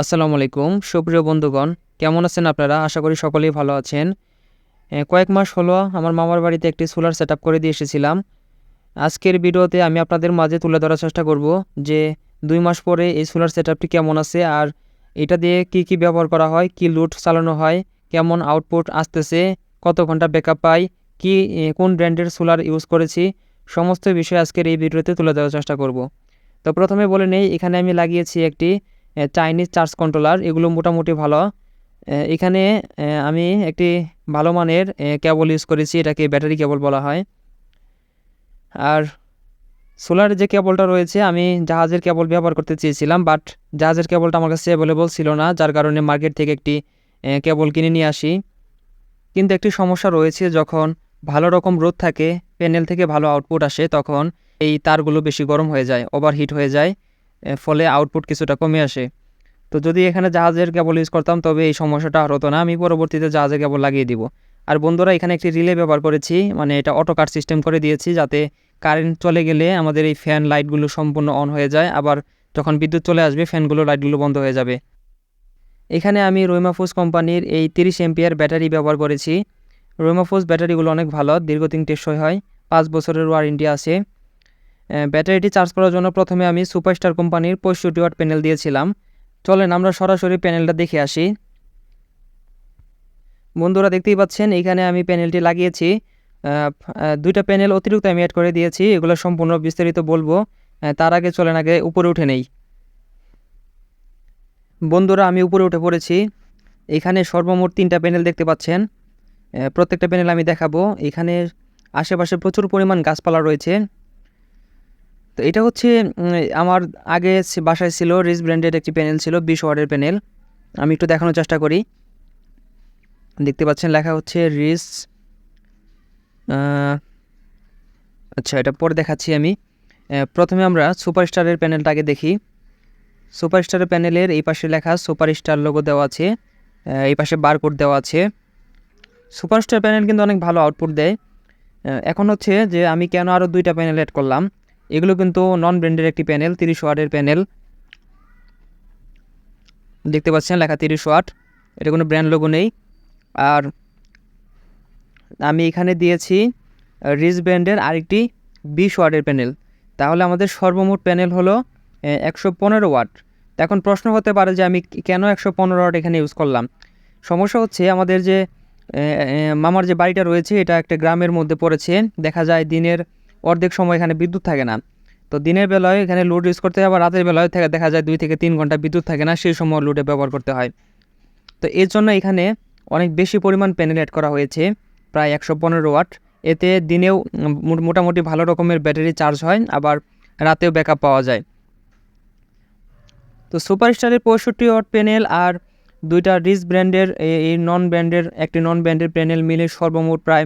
আসসালামু আলাইকুম। সুপ্রিয় বন্ধুগণ, কেমন আছেন আপনারা? আশা করি সকলেই ভালো আছেন। কয়েক মাস হলো আমার মামার বাড়িতে একটি সোলার সেট করে দিয়ে এসেছিলাম। আজকের ভিডিওতে আমি আপনাদের মাঝে তুলে ধরার চেষ্টা করব যে দুই মাস পরে এই সোলার সেট কেমন আছে আর এটা দিয়ে কি কি ব্যবহার করা হয়, কি লুট চালানো হয়, কেমন আউটপুট আসতেছে, কত ঘণ্টা ব্যাকআপ পাই, কি কোন ব্র্যান্ডের সোলার ইউজ করেছি, সমস্ত বিষয় আজকের এই ভিডিওতে তুলে ধরার চেষ্টা করব। তো প্রথমে বলে নেই, এখানে আমি লাগিয়েছি একটি চাইনিজ চার্জ কন্ট্রোলার এগুলো মোটামুটি ভালো। এখানে আমি একটি ভালো মানের কেবল ইউজ করেছি, এটাকে ব্যাটারি কেবল বলা হয়। আর সোলার যে কেবলটা রয়েছে, আমি জাহাজের কেবল ব্যবহার করতে চেয়েছিলাম বাট জাহাজের কেবলটা আমার কাছে অ্যাভেলেবল ছিল না, যার কারণে মার্কেট থেকে একটি কেবল কিনে নিয়ে আসি। কিন্তু একটি সমস্যা রয়েছে, যখন ভালো রকম রোদ থাকে প্যানেল থেকে ভালো আউটপুট আসে, তখন এই তারগুলো বেশি গরম হয়ে যায় ওভারহিট হয়ে যায়। ফলে আউটপুট কিছুটা কমে আসে। তো যদি এখানে জাহাজের কেবল ইউজ করতাম, তবে এই সমস্যাটা আর হতো না। আমি পরবর্তীতে জাহাজের কেবল লাগিয়ে দিব। আর বন্ধুরা, এখানে একটি রিলে ব্যবহার করেছি। মানে এটা অটো কাট সিস্টেম করে দিয়েছি, যাতে কারেন্ট চলে গেলে আমাদের এই ফ্যান লাইটগুলো সম্পূর্ণ অন হয়ে যায়। আবার যখন বিদ্যুৎ চলে আসবে ফ্যানগুলো লাইটগুলো বন্ধ হয়ে যাবে। এখানে আমি রোইমাফুস কোম্পানির এই তিরিশ এমপিয়ার ব্যাটারি ব্যবহার করেছি। রোইমাফুস ব্যাটারিগুলো অনেক ভালো, দীর্ঘদিন টেকসই হয়। পাঁচ বছরের ওয়ারেন্টি আছে। ব্যাটারিটি চার্জ করার জন্য প্রথমে আমি সুপারস্টার কোম্পানির পঁয়ষট্টি ওয়াট প্যানেল দিয়েছিলাম। চলেন আমরা সরাসরি প্যানেলটা দেখে আসি। বন্ধুরা দেখতেই পাচ্ছেন, এখানে আমি প্যানেলটি লাগিয়েছি। দুইটা প্যানেল অতিরিক্ত আমি অ্যাড করে দিয়েছি, এগুলো সম্পূর্ণ বিস্তারিত বলব। তার আগে চলেন আগে উপরে উঠে নেই। বন্ধুরা, আমি উপরে উঠে পড়েছি। এখানে সর্বমোট তিনটা প্যানেল দেখতে পাচ্ছেন। প্রত্যেকটা প্যানেল আমি দেখাবো। এখানে আশেপাশে প্রচুর পরিমাণ গাছপালা রয়েছে। তো এটা হচ্ছে আমার আগে বাসায় ছিল রিস ব্র্যান্ডের একটি প্যানেল ছিল, বিশ ওয়ার্ডের প্যানেল আমি একটু দেখানোর চেষ্টা করি। দেখতে পাচ্ছেন, লেখা হচ্ছে রিস আচ্ছা এটা পরে দেখাচ্ছি আমি। প্রথমে আমরা সুপারস্টারের প্যানেলটা আগে দেখি। সুপারস্টারের প্যানেলের এই পাশে লেখা সুপারস্টার লোগো দেওয়া আছে। এই পাশে বারকোড দেওয়া আছে। সুপারস্টার প্যানেল কিন্তু অনেক ভালো আউটপুট দেয়। এখন হচ্ছে যে আমি কেন আরও দুইটা প্যানেল অ্যাড করলাম? এগুলো কিন্তু নন ব্র্যান্ডের একটি প্যানেল তিরিশ ওয়াটের প্যানেল দেখতে পাচ্ছেন লেখা তিরিশ ওয়াট এটা কোনো ব্র্যান্ড লোগো নেই। আর আমি এখানে দিয়েছি রিজ ব্র্যান্ডের আরেকটি বিশ ওয়াটের প্যানেল তাহলে আমাদের সর্বমোট প্যানেল হলো একশো পনেরো ওয়াট এখন প্রশ্ন হতে পারে যে আমি কেন একশো পনেরো ওয়াট এখানে ইউজ করলাম? সমস্যা হচ্ছে আমাদের যে মামার যে বাড়িটা রয়েছে, এটা একটা গ্রামের মধ্যে পড়েছে। দেখা যায় দিনের অর্ধেক সময় এখানে বিদ্যুৎ থাকে না। তো দিনের বেলায় এখানে লোড ইউজ করতে হয়, আবার রাতের বেলায় থেকে দেখা যায় দুই থেকে তিন ঘণ্টা বিদ্যুৎ থাকে না, সেই সময় লোডে ব্যবহার করতে হয়। তো এর জন্য এখানে অনেক বেশি পরিমাণ প্যানেল অ্যাড করা হয়েছে, প্রায় একশো পনেরো ওয়াট। এতে দিনেও মোটামুটি ভালো রকমের ব্যাটারি চার্জ হয়, আবার রাতেও ব্যাকআপ পাওয়া যায়। তো সুপারস্টারের পঁয়ষট্টি ওয়াট প্যানেল আর দুইটা রিচ ব্র্যান্ডের এই নন ব্র্যান্ডের একটি নন ব্র্যান্ডের প্যানেল মিলে সর্বমোট প্রায়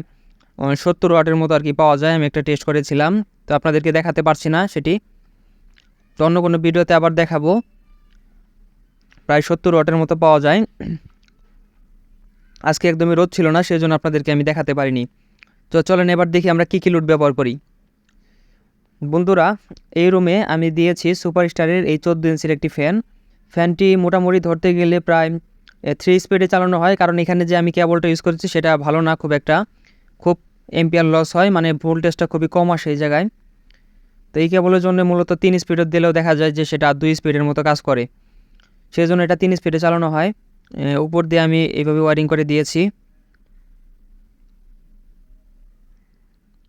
সত্তর ওয়াটের মতো আর কি পাওয়া যায়, আমি একটা টেস্ট করেছিলাম, তো আপনাদেরকে দেখাতে পারছি না সেটি। তো অন্য কোনো ভিডিওতে আবার দেখাবো। প্রায় সত্তর ওয়াটের মতো পাওয়া যায়। আজকে একদমই রোদ ছিল না সেই জন্য আপনাদেরকে আমি দেখাতে পারিনি। তো চলেন এবার দেখি আমরা কী কী লুট ব্যবহার করি। বন্ধুরা, এই রুমে আমি দিয়েছি সুপারস্টারের এই চোদ্দ ইঞ্চির একটি ফ্যান ফ্যানটি মোটামুটি ধরতে গেলে প্রায় থ্রি স্পিডে চালানো হয়, কারণ এখানে যে আমি কেবলটা ইউজ করেছি সেটা ভালো না খুব একটা। খুব এম্পিয়ার লস হয় মানে ভোল্টেজটা খুবই কম আসে এই জায়গায়। তো এই কেবলের জন্য মূলত তিন স্পিডের দিলেও দেখা যায় যে সেটা দুই স্পিডের মতো কাজ করে। সেই জন্য এটা তিন স্পিডে চালানো হয়। উপর দিয়ে আমি এইভাবে ওয়ারিং করে দিয়েছি।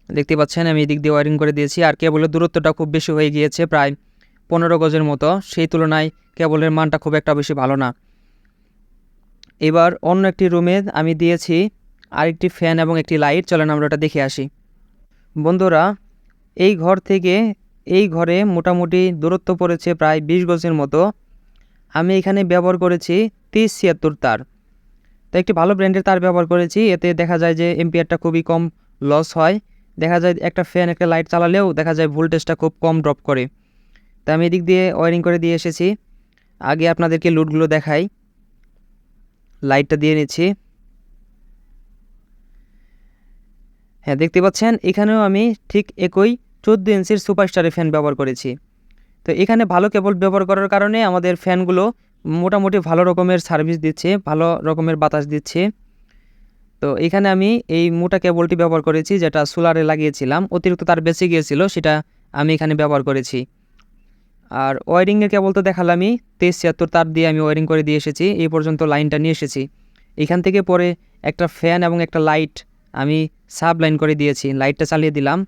দেখতে পাচ্ছেন, আমি এদিক দিয়ে ওয়ারিং করে দিয়েছি। আর কেবলের দূরত্বটা খুব বেশি হয়ে গিয়েছে, প্রায় পনেরো গজের মতো। সেই তুলনায় কেবলের মানটা খুব একটা বেশি ভালো না। এবার অন্য একটি রুমে আমি দিয়েছি আরেকটি ফ্যান এবং একটি লাইট। চলেন আমরা ওটা দেখে আসি। বন্ধুরা, এই ঘর থেকে এই ঘরে মোটামুটি দূরত্ব পড়েছে প্রায় বিশ গজের মতো। আমি এখানে ব্যবহার করেছি তিরিশ ছিয়াত্তর তার। তো একটি ভালো ব্র্যান্ডের তার ব্যবহার করেছি। এতে দেখা যায় যে এম্পিয়ারটা খুবই কম লস হয়। দেখা যায় একটা ফ্যান, একটা লাইট চালালেও দেখা যায় ভোল্টেজটা খুব কম ড্রপ করে। তো আমি এদিক দিয়ে ওয়ারিং করে দিয়ে এসেছি। আগে আপনাদেরকে লুটগুলো দেখাই। লাইটটা দিয়ে নিচ্ছি। হ্যাঁ দেখতে পাচ্ছেন, এখানেও আমি ঠিক একই চোদ্দ ইঞ্চির সুপারস্টারের ফ্যান ব্যবহার করেছি। তো এখানে ভালো কেবল ব্যবহার করার কারণে আমাদের ফ্যানগুলো মোটামুটি ভালো রকমের সার্ভিস দিচ্ছে, ভালো রকমের বাতাস দিচ্ছে। তো এখানে আমি এই মোটা কেবলটি ব্যবহার করেছি, যেটা সোলারে লাগিয়েছিলাম। অতিরিক্ত তার বেঁচে গিয়েছিল, সেটা আমি এখানে ব্যবহার করেছি। আর ওয়ারিংয়ের কেবল তো দেখালামই, তেইশ ছিয়াত্তর তার দিয়ে আমি ওয়ারিং করে দিয়ে এসেছি, এই পর্যন্ত লাইনটা নিয়ে এসেছি। এখান থেকে পরে একটা ফ্যান এবং একটা লাইট আমি সাব লাইন করে দিয়েছি, লাইটটা চালিয়ে দিলাম।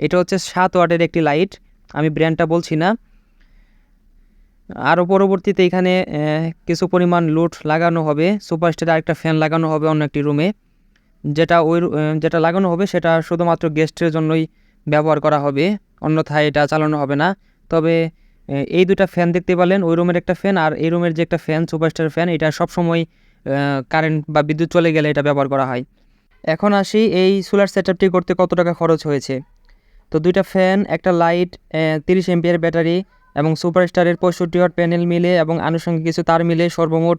এটা হচ্ছে সাত ওয়াটের একটি লাইট, আমি ব্র্যান্ডটা বলছি না। আরও পরবর্তীতে এখানে কিছু পরিমাণ লোড লাগানো হবে, সুপারস্টারে আরেকটা ফ্যান লাগানো হবে অন্য একটি রুমে। যেটা ওই যেটা লাগানো হবে সেটা শুধুমাত্র গেস্টের জন্যই ব্যবহার করা হবে, অন্যথায় এটা চালানো হবে না। তবে এই দুটা ফ্যান দেখতে পেলেন ওই রুমের একটা ফ্যান আর এই রুমের যে একটা ফ্যান সুপারস্টার ফ্যান, এটা সবসময় কারেন্ট বা বিদ্যুৎ চলে গেলে এটা ব্যবহার করা হয়। এখন আসি এই সোলার সেটআপটি করতে কত টাকা খরচ হয়েছে। তো দুইটা ফ্যান একটা লাইট তিরিশ এমপিয়ার ব্যাটারি এবং সুপারস্টারের পঁয়ষট্টি ওয়াট প্যানেল মিলে এবং আনুষঙ্গিক কিছু তার মিলে সর্বমোট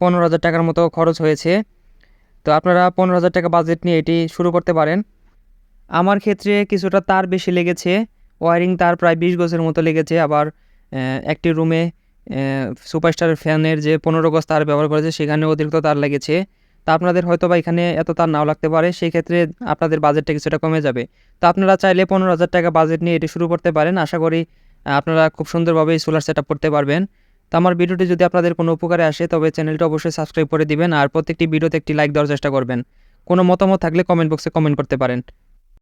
পনেরো হাজার টাকার মতো খরচ হয়েছে। তো আপনারা পনেরো হাজার টাকা বাজেট নিয়ে এটি শুরু করতে পারেন। আমার ক্ষেত্রে কিছুটা তার বেশি লেগেছে ওয়ারিং তার প্রায় বিশ গজের মতো লেগেছে। আবার একটি রুমে সুপারস্টার ফ্যানের যে পনেরো গজ তার ব্যবহার করেছে সেখানে অতিরিক্ত তার লেগেছে। তা আপনাদের হয়তো বা এখানে এত তার নাও লাগতে পারে, সেই ক্ষেত্রে আপনাদের বাজেটটা কিছুটা কমে যাবে। তো আপনারা চাইলে পনেরো হাজার টাকা বাজেট নিয়ে এটি শুরু করতে পারেন। আশা করি আপনারা খুব সুন্দরভাবে সোলার সেট করতে পারবেন। তো আমার ভিডিওটি যদি আপনাদের কোনো উপকারে আসে, তবে চ্যানেলটা অবশ্যই সাবস্ক্রাইব করে দিবেন আর প্রত্যেকটি ভিডিওতে একটি লাইক দেওয়ার চেষ্টা করবেন। কোনো মতামত থাকলে কমেন্ট বক্সে কমেন্ট করতে পারেন।